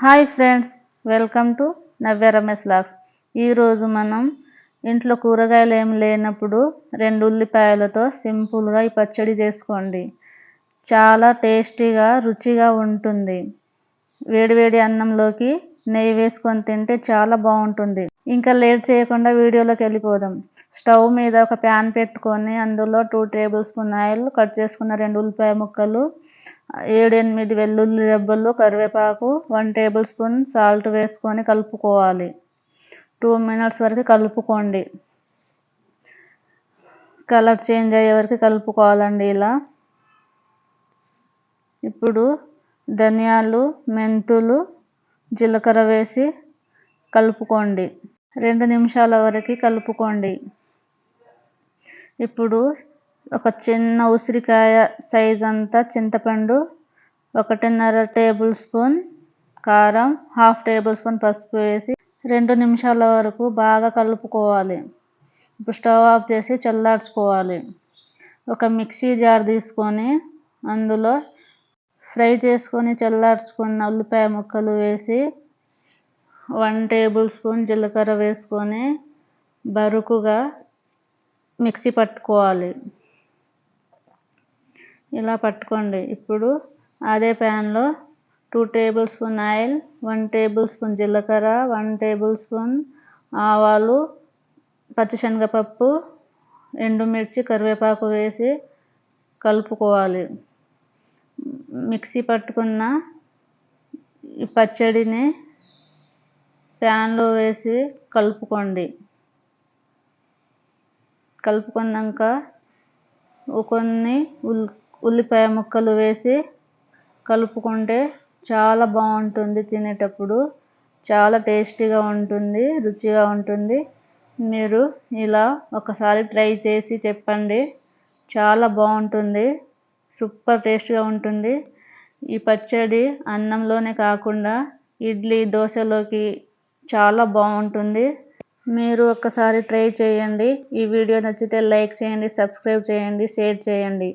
Hi friends welcome to Navya Ramesh lakhs. ఈరోజు మనం ఇంట్లో కూరగాయలు ఏమి లేనప్పుడు రెండు ఉల్లిపాయలతో సింపుల్గా ఈ పచ్చడి చేసుకోండి. చాలా టేస్టీగా రుచిగా ఉంటుంది. వేడివేడి అన్నంలోకి నెయ్యి వేసుకొని తింటే చాలా బాగుంటుంది. ఇంకా లేట్ చేయకుండా వీడియోలోకి వెళ్ళిపోదాం. స్టవ్ మీద ఒక ప్యాన్ పెట్టుకొని అందులో two tablespoon oil cut చేసుకున్న రెండు ఉల్లిపాయ ముక్కలు ఏడు ఎనిమిది వెల్లుల్లి రెబ్బలు కరివేపాకు వన్ టేబుల్ స్పూన్ సాల్ట్ వేసుకొని కలుపుకోవాలి. టూ మినిట్స్ వరకు కలుపుకోండి. కలర్ చేంజ్ అయ్యే వరకు కలుపుకోవాలండి ఇలా. ఇప్పుడు ధనియాలు మెంతులు జీలకర్ర వేసి కలుపుకోండి. రెండు నిమిషాల వరకు కలుపుకోండి. ఇప్పుడు ఒక చిన్న ఉసిరికాయ సైజ్ అంతా చింతపండు ఒకటిన్నర టేబుల్ స్పూన్ కారం హాఫ్ టేబుల్ స్పూన్ పసుపు వేసి రెండు నిమిషాల వరకు బాగా కలుపుకోవాలి. ఇప్పుడు స్టవ్ ఆఫ్ చేసి చల్లార్చుకోవాలి. ఒక మిక్సీ జార్ తీసుకొని అందులో ఫ్రై చేసుకొని చల్లార్చుకున్న ఉల్లిపాయ ముక్కలు వేసి వన్ టేబుల్ స్పూన్ జీలకర్ర వేసుకొని బరుకుగా మిక్సీ పట్టుకోవాలి. ఇలా పట్టుకోండి. ఇప్పుడు అదే ప్యాన్లో two tablespoon oil one tablespoon జీలకర్ర వన్ టేబుల్ స్పూన్ ఆవాలు పచ్చిశనగపప్పు ఎండుమిర్చి కరివేపాకు వేసి కలుపుకోవాలి. మిక్సీ పట్టుకున్న ఈ పచ్చడిని ప్యాన్లో వేసి కలుపుకోండి. కలుపుకున్నాక కొన్ని ఉల్లి ఉల్లిపాయ ముక్కలు వేసి కలుపుకుంటే చాలా బాగుంటుంది తినేటప్పుడు. చాలా టేస్టీగా ఉంటుంది రుచిగా ఉంటుంది. మీరు ఇలా ఒకసారి ట్రై చేసి చెప్పండి. చాలా బాగుంటుంది సూపర్ టేస్ట్గా ఉంటుంది. ఈ పచ్చడి అన్నంలోనే కాకుండా ఇడ్లీ దోశలోకి చాలా బాగుంటుంది. మీరు ఒక్కసారి ట్రై చేయండి. ఈ వీడియో నచ్చితే లైక్ చేయండి సబ్స్క్రైబ్ చేయండి షేర్ చేయండి.